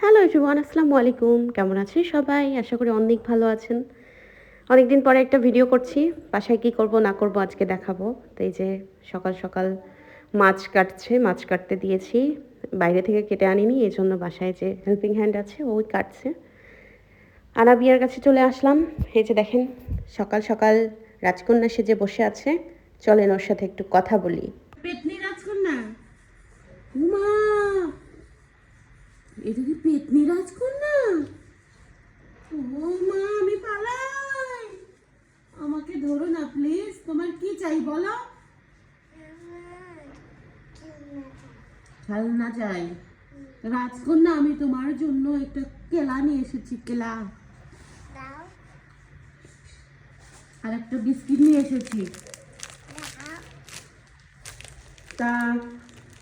Hello everyone আসসালামু আলাইকুম কেমন আছেন সবাই? আশা করি অনেক ভালো আছেন। অনেক দিন পরে একটা ভিডিও করছি। বাসায় কি করব, না করব আজকে দেখাবো। তো এই যে সকাল সকাল মাছ কাটছে, মাছ কাটতে দিয়েছি। বাইরে থেকে কেটে আনিনি, এই জন্য বাসায় যে হেল্পিং হ্যান্ড আছে, ওই কাটছে। আনাবিয়ার কাছে চলে আসলাম। এই যে দেখেন, সকাল সকাল রাজকন্যা সেজে বসে আছে। চলেন ওর সাথে একটু কথা বলি। পেতনি রাজকন্যা? এটা কি পেতনি রাজকন্যা? ও মা আমি পালাই। আমাকে ধরো না প্লিজ তোমার কি চাই বলো? খেলনা চাই। রাজকন্যা আমি তোমার জন্য একটা কেলা নিয়ে এসেছি কেলা। আর একটা বিস্কিট নিয়ে এসেছি। তা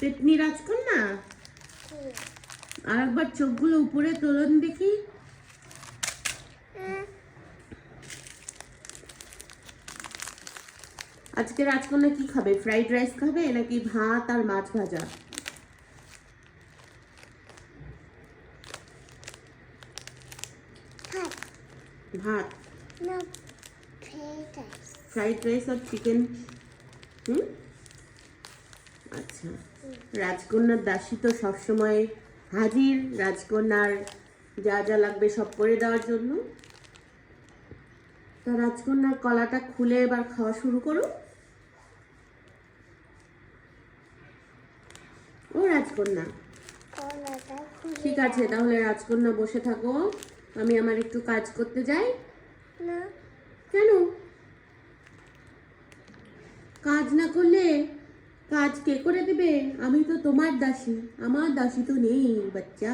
পেতনি রাজকন্যা? আর একবার চোখগুলো উপরে তোলন দেখি। আজকে রাজকন্যা কি খাবে? ফ্রাইড রাইস খাবে নাকি ভাত আর মাছ ভাজা? ভাত। Fried rice. আর চিকেন। হুম? আচ্ছা। রাজকন্যার দাসী তো সবসময় হাজির রাজকন্যার যা যা লাগবে সব করে দেওয়ার জন্য। তা রাজকন্যার কলাটা খুলে এবার খাওয়া শুরু করো। ও রাজকন্যা। ঠিক আছে তাহলে রাজকন্যা বসে থাকো। আমি আমার একটু কাজ করতে যাই। না। কেন? কাজ না করলে কাজ কে করে দেবে? আমি তো তোমার দাসী। আমার দাসী তো নেই বাচ্চা।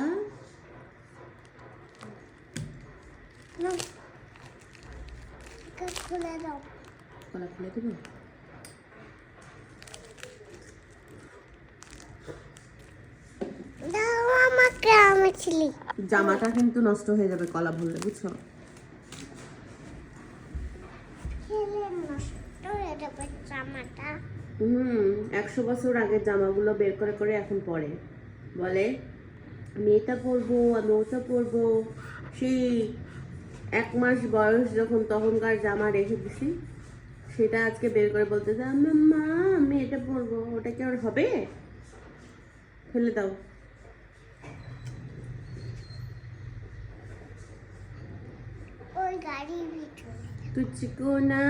খুলে দাও। কলা খুলে দেবো? জামাটা কিন্তু নষ্ট হয়ে যাবে কলা ভুললে বুঝছ? নষ্ট হয়ে যাবে জামাটা। হুম একশো বছর আগের জামাগুলো বের করে করে এখন পরে। বলে আমি এটা পরবো আমি ওটা পরবো। সেই এক মাস বয়স যখন তখনকার জামা রেখে দিছি সেটা আজকে বের করে বলতেছে "আম্মা, মা আমি এটা পরবো ওটা কি আর হবে? ফেলে দাও। ভিতরে। তুচকো না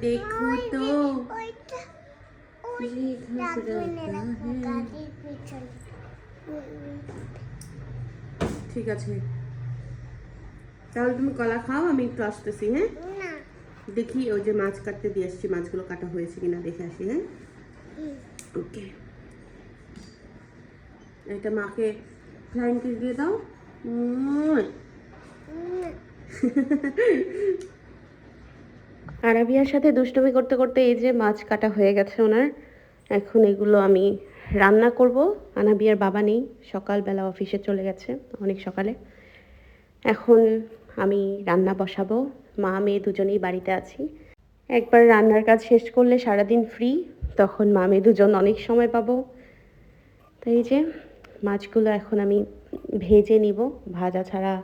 দেখো তো। ঠিক আছে। তাহলে তুমি কলা খাও আমি একটু আসতেছি হ্যাঁ? দেখি ওই যে মাছ কাটতে দিয়ে আসছি মাছগুলো কাটা হয়েছে কিনা দেখে আসি হ্যাঁ? ওকে। এটা মাকে ফ্রাইং দিয়ে দাও। আরাবিয়ার সাথে দুষ্টুমি করতে করতে এই যে মাছ কাটা হয়ে গেছে ওনার এখন এগুলো আমি রান্না করব। আনাবিয়ার বাবা নেই, সকালবেলা অফিসে চলে গেছে, অনেক সকালে। এখন আমি রান্না বসাবো। মা, মেয়ে দুজনেই বাড়িতে আছি। একবার রান্নার কাজ শেষ করলে সারাদিন ফ্রি তখন মা, মেয়ে দুজন অনেক সময় পাবো। তো এই যে, মাছগুলো এখন আমি ভেজে নিব। ভাজা ছাড়া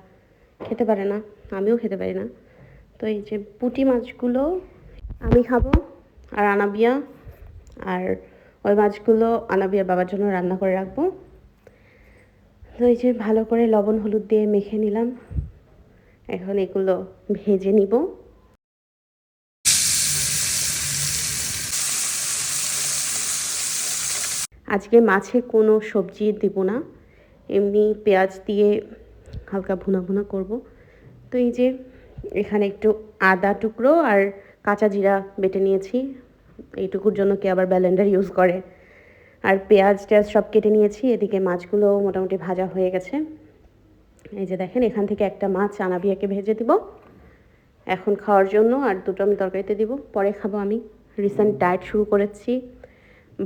খেতে পারে না, আমিও খেতে পারি না। তো এই যে পুঁটি মাছগুলো আমি খাব, আর আনাবিয়া, আর ওই মাছগুলো আনাবিয়ার বাবার জন্য রান্না করে রাখব। তো এই যে ভালো করে লবণ হলুদ দিয়ে মেখে নিলাম। এখন এগুলো ভেজে নিব। আজকে মাছে কোনো সবজি দিব না। এমনি পেঁয়াজ দিয়ে হালকা ভুনা ভুনা করব। তো এই যে এখানে একটু আদা টুকরো আর কাঁচা জিরা বেটে নিয়েছি। এইটুকুর জন্য কে আবার ব্যালেন্ডার ইউজ করে। আর পেঁয়াজ টেয়াজ সব কেটে নিয়েছি, এদিকে মাছগুলো মোটামুটি ভাজা হয়ে গেছে। এই যে দেখেন, এখান থেকে একটা মাছ আনাবিয়াকে ভেজে দিব। এখন খাওয়ার জন্য আর দুটো আমি তরকারিতে দিব, পরে খাব আমি। রিসেন্ট ডায়েট শুরু করেছি।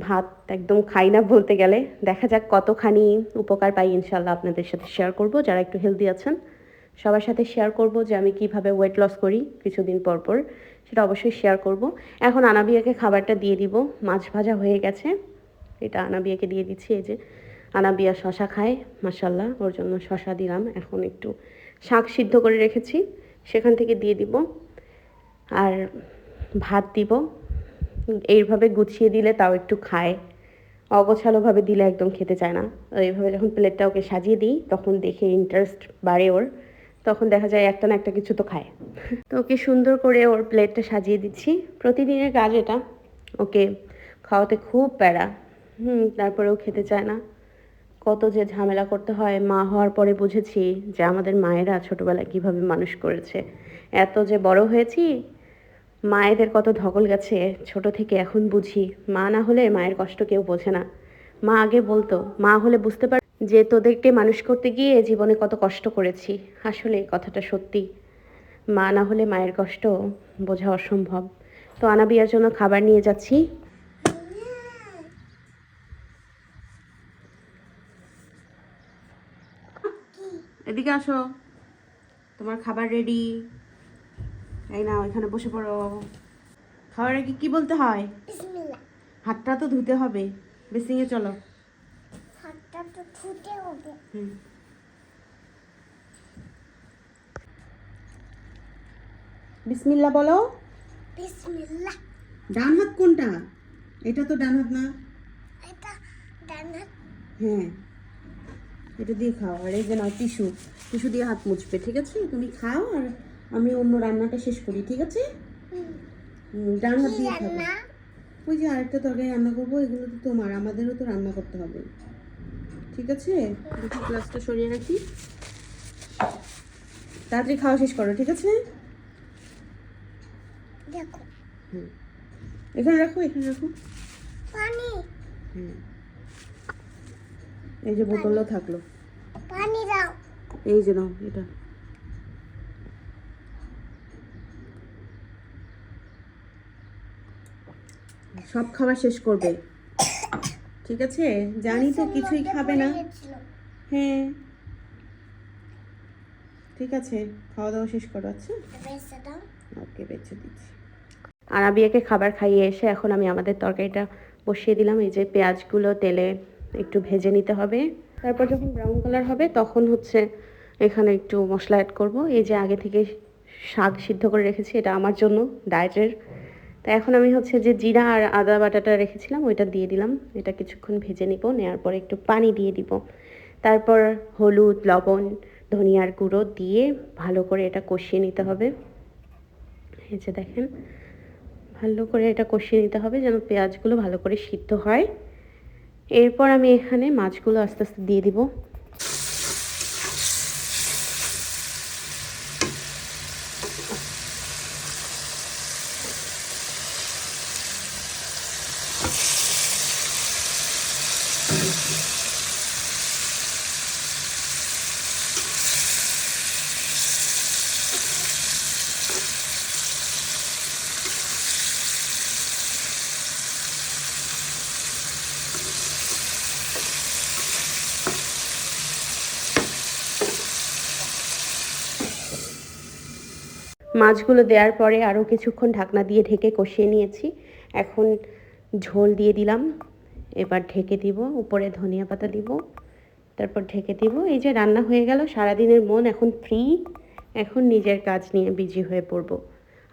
ভাত একদম খাই না বলতে গেলে। দেখা যাক কতখানি উপকার পাই ইনশাল্লাহ আপনাদের সাথে শেয়ার করব। যারা একটু হেলদি আছেন, সবার সাথে শেয়ার করব যে আমি কীভাবে ওয়েট লস করি, কিছুদিন পর পর। সেটা অবশ্যই শেয়ার করব। এখন আনাবিয়াকে খাবারটা দিয়ে দিব। মাছ ভাজা হয়ে গেছে। এটা আনাবিয়াকে দিয়ে দিচ্ছি, এই যে আনাবিয়া শশা খায় মাসাল্লাহ ওর জন্য শশা দিলাম। এখন একটু শাক সিদ্ধ করে রেখেছি, সেখান থেকে দিয়ে দিব। আর ভাত দিব। এইভাবে গুছিয়ে দিলে তাও একটু খায়। অগোছালোভাবে দিলে একদম খেতে চায় না। এইভাবে যখন প্লেটটা ওকে সাজিয়ে দিই, তখন দেখে ইন্টারেস্ট বাড়ে ওর। তখন দেখা যায় একটা না একটা কিছু তো খায়। তো ওকে সুন্দর করে ওর প্লেটটা সাজিয়ে দিচ্ছি। প্রতিদিনের কাজ এটা। ওকে খাওয়াতে খুব প্যারা। হুম, তারপরেও খেতে চায় না। কত যে ঝামেলা করতে হয়, মা হওয়ার পরে বুঝেছি যে আমাদের মায়েরা ছোটবেলায় কীভাবে মানুষ করেছে। এত যে বড় হয়েছি, মায়েদের কত ধকল গেছে, ছোট থেকে এখন বুঝি। মা না হলে মায়ের কষ্ট কেউ বোঝে না। মা আগে বলতো, মা হলে বুঝতে পার যে তোদেরকে মানুষ করতে গিয়ে জীবনে কত কষ্ট করেছি। আসলে কথাটা সত্যি। মা না হলে মায়ের কষ্ট বোঝা অসম্ভব। তো আনাবিয়ার জন্য খাবার নিয়ে যাচ্ছি। এদিকে আসো। তোমার খাবার রেডি এই না ওইখানে বসে পড়ো খাওয়ার আগে কি বলতে হয়? হাতটা তো ধুতে হবে। বেসিংয়ে চলো। হাতটা হবে। হুম বিসমিল্লা বলো। বিসমিল্লাহ। ডান হাত কোনটা? এটা তো ডান হাত না। এটা ডান হাত। হ্যাঁ। এটা দিয়ে খাও। আর এই যে নাও টিস্যু। টিস্যু দিয়ে হাত মুছবে ঠিক আছে? তুমি খাও আর আমি অন্য রান্নাটা শেষ করি ঠিক আছে? ডান হাত দিয়ে খাব। ওই যে আরেকটা তরকারি রান্না করব এগুলো তো তোমার আমাদেরও তো রান্না করতে হবে। ঠিক আছে? দেখি গ্লাসটা সরিয়ে রাখি। তাড়াতাড়ি খাওয়া শেষ করো ঠিক আছে? এখানে রাখো এখানে রাখো। পানি। এই যে বোতলও থাকল। পানি দাও। এই যে নাও এটা। সব খাবার শেষ করবে। ঠিক আছে? জানি তো কিছুই খাবে না। হ্যাঁ। ঠিক আছে খাওয়া দাওয়া শেষ করো আচ্ছা? ওকে বেছে দিচ্ছি। আরাবিয়াকে খাবার খাইয়ে এসে এখন আমি আমাদের তরকারিটা বসিয়ে দিলাম। এই যে পেঁয়াজগুলো তেলে একটু ভেজে নিতে হবে। তারপর যখন ব্রাউন কালার হবে তখন হচ্ছে এখানে একটু মশলা অ্যাড করব। এই যে আগে থেকে শাক সিদ্ধ করে রেখেছি এটা আমার জন্য ডায়েটের তা এখন আমি হচ্ছে যে জিরা আর আদা বাটাটা রেখেছিলাম, ওইটা দিয়ে দিলাম। এটা কিছুক্ষণ ভেজে নিব নেওয়ার পরে একটু পানি দিয়ে দিব। তারপর হলুদ, লবণ, ধনিয়ার গুঁড়ো দিয়ে ভালো করে এটা কষিয়ে নিতে হবে। এই যে দেখেন, ভালো করে এটা কষিয়ে নিতে হবে যেন পেঁয়াজগুলো ভালো করে সিদ্ধ হয়। এরপর আমি এখানে মাছগুলো আস্তে আস্তে দিয়ে দিব। মাছগুলো দেওয়ার পরে আরও কিছুক্ষণ ঢাকনা দিয়ে ঢেকে কষিয়ে নিয়েছি। এখন ঝোল দিয়ে দিলাম। এবার ঢেকে দিব, উপরে ধনিয়া পাতা দিব, তারপর ঢেকে দিব। এই যে রান্না হয়ে গেল, সারাদিনের মন এখন ফ্রি। এখন নিজের কাজ নিয়ে বিজি হয়ে পড়ব।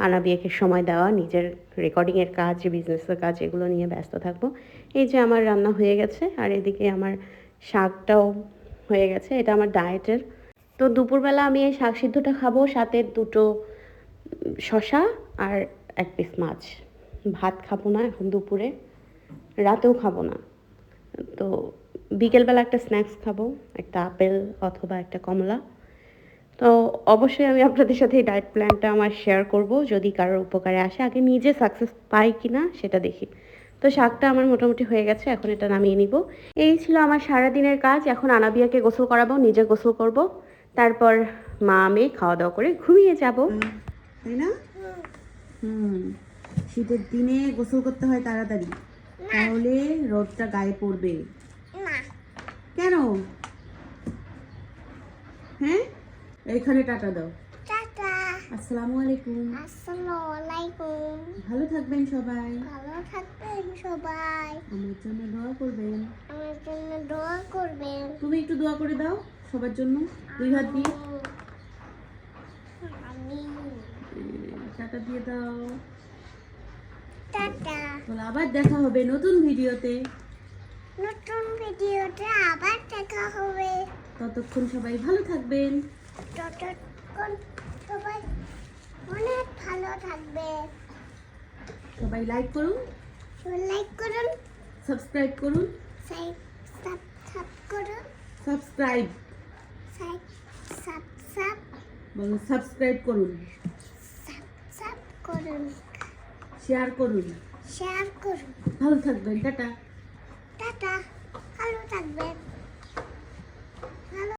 আনাবিয়াকে সময় দেওয়া, নিজের রেকর্ডিংয়ের কাজ, বিজনেসের কাজ, এগুলো নিয়ে ব্যস্ত থাকব। এই যে আমার রান্না হয়ে গেছে, আর এদিকে আমার শাকটাও হয়ে গেছে। এটা আমার ডায়েটের। তো দুপুরবেলা আমি এই শাক সিদ্ধটা খাব, সাথে দুটো শশা আর এক পিস মাছ। ভাত খাব না এখন দুপুরে, রাতেও খাব না। তো বিকেলবেলা একটা স্ন্যাক্স খাব, একটা আপেল অথবা একটা কমলা। তো অবশ্যই আমি আপনাদের সাথে এই ডায়েট প্ল্যানটা আমার শেয়ার করব, যদি কারোর উপকারে আসে। আগে নিজে সাকসেস পাই কি না সেটা দেখি। তো শাকটা আমার মোটামুটি হয়ে গেছে, এখন এটা নামিয়ে নিব। এই ছিল আমার সারাদিনের কাজ। এখন আনাবিয়াকে গোসল করাবো, নিজে গোসল করব। তারপর মা, মেয়ে খাওয়া দাওয়া করে ঘুমিয়ে যাব। তাই না? হুম। শীতের দিনে গোসল করতে হয় তাড়াতাড়ি। তাহলে রোদটা গায়ে পড়বে। কেন? হ্যাঁ? এখানে টাটা দাও। টাটা। আসসালামু আলাইকুম। আসসালামু আলাইকুম ভালো থাকবেন সবাই। ভালো থাকবেন সবাই। আমার জন্য দোয়া করবেন। আমার জন্য দোয়া করবেন। তুমি একটু দোয়া করে দাও সবার জন্য। দুই হাত দিয়ে। আমি টাটা দিয়ে দাও। টাটা। তাহলে আবার দেখা হবে নতুন ভিডিওতে। নতুন ভিডিওতে আবার দেখা হবে। ততক্ষণ সবাই ভালো থাকবেন। ততক্ষণ সবাই অনেক ভালো থাকবে। সবাই লাইক করুন। লাইক করুন। সাবস্ক্রাইব করুন। সাবস্ক্রাইব করুন। সাবস্ক্রাইব করুন সাবস্ক্রাইব করুন। শেয়ার করুন। শেয়ার করুন। ভালো থাকবেন টাটা।